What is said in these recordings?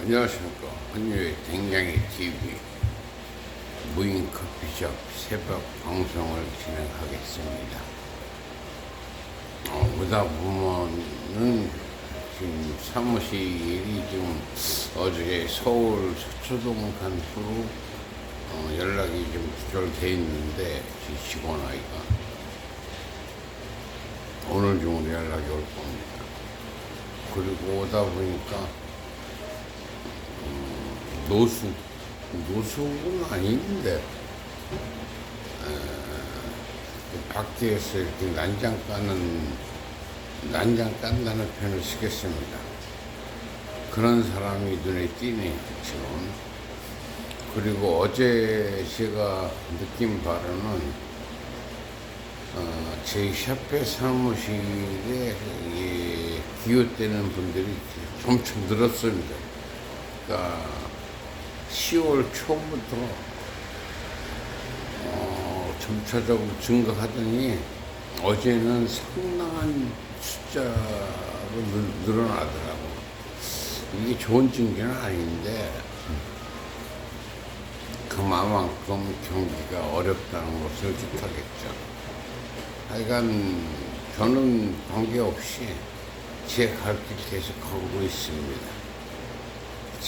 안녕하십니까. 한유의 댕냥이 TV 무인 커피숍 새벽 방송을 진행하겠습니다. 어, 오다 보면은 지금 사무실이 좀 어제 서울 서초동 간 후로 어, 연락이 좀 두절돼 있는데 지 직원 아이가 오늘 중으로 연락이 올 겁니다. 그리고 오다 보니까 노수 노수는 아닌데 에, 그 밖에서 이렇게 난장 까는 난장 깐다는 표현을 쓰겠습니다. 그런 사람이 눈에 띄네요 지금. 그리고 어제 제가 느낀 바로는 어, 제 샵의 사무실에 이 기웃대는 분들이 점점 늘었습니다. 그러니까 10월 초부터 어, 점차적으로 증가하더니 어제는 상당한 숫자로 늘, 늘어나더라고. 이게 좋은 징계는 아닌데 그만큼 경기가 어렵다는 것을 뜻하겠죠. 하여간 저는 관계없이 제 갈 길 계속 가고 있습니다.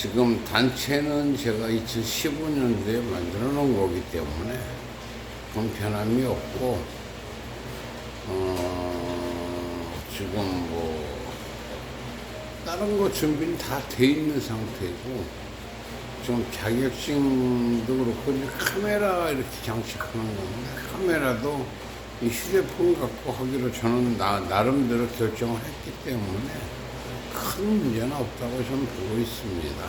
지금 단체는 제가 2015년도에 만들어 놓은 거기 때문에 불편함이 없고, 어, 지금 뭐, 다른 거 준비는 다 돼 있는 상태고, 좀 자격증도 그렇고, 이제 카메라 이렇게 장식하는 건데, 카메라도 이 휴대폰 갖고 하기로 저는 나, 나름대로 결정을 했기 때문에 큰 문제는 없다고 저는 보고 있습니다.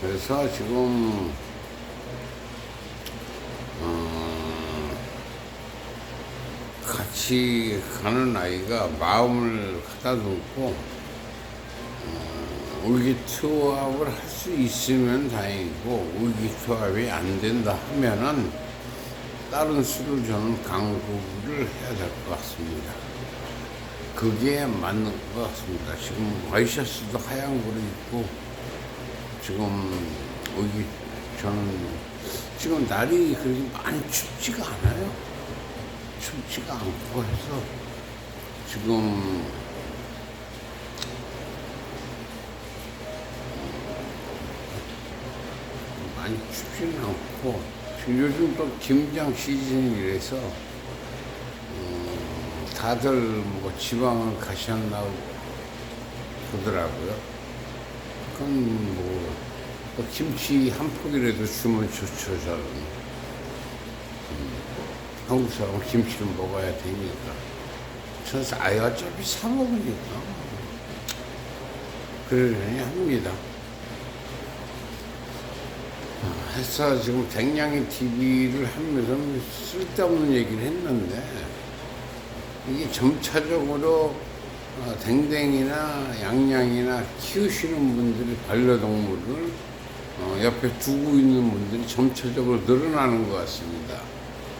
그래서 지금, 어, 같이 가는 아이가 마음을 갖다 놓고, 어, 의기투합을 할 수 있으면 다행이고, 의기투합이 안 된다 하면은, 다른 수를 저는 강구를 해야 될 것 같습니다. 그게 맞는 것 같습니다. 지금 와이셔츠도 하얀 거로 입고 지금 여기 저는 지금 날이 그렇게 많이 춥지가 않아요. 춥지가 않고 해서 지금 많이 춥지는 않고 요즘 또 김장 시즌이라서 음, 다들 뭐 지방을 가셨나 보더라고요. 그럼 뭐, 또 김치 한 포기라도 주면 좋죠, 저는. 음, 한국 사람은 김치를 먹어야 되니까. 저는 아예 어차피 사 먹으니까. 그러려니 합니다. 해서 지금 댕냥이 TV를 하면서 쓸데없는 얘기를 했는데 이게 점차적으로 어, 댕댕이나 양양이나 키우시는 분들이 반려동물을 어, 옆에 두고 있는 분들이 점차적으로 늘어나는 것 같습니다.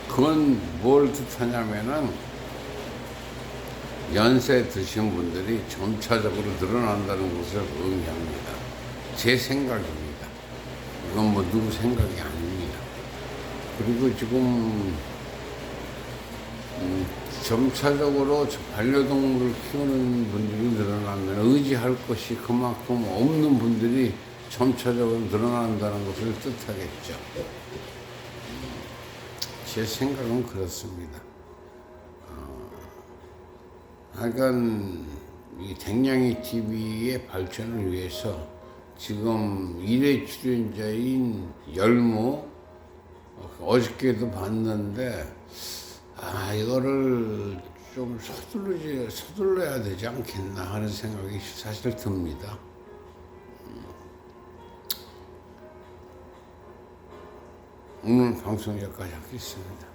그건 뭘 뜻하냐면은 연세 드신 분들이 점차적으로 늘어난다는 것을 의미합니다. 제 생각입니다. 이건 뭐 누구 생각이 아닙니다. 그리고 지금 음, 점차적으로 저 반려동물을 키우는 분들이 늘어나면 의지할 것이 그만큼 없는 분들이 점차적으로 늘어난다는 것을 뜻하겠죠. 음, 제 생각은 그렇습니다. 어, 하여간 이 댕냥이 TV의 발전을 위해서 지금 일회 출연자인 열무 어저께도 봤는데 아 이거를 좀 서둘러지 서둘러야 되지 않겠나 하는 생각이 사실 듭니다. 음. 오늘 방송 여기까지 하겠습니다.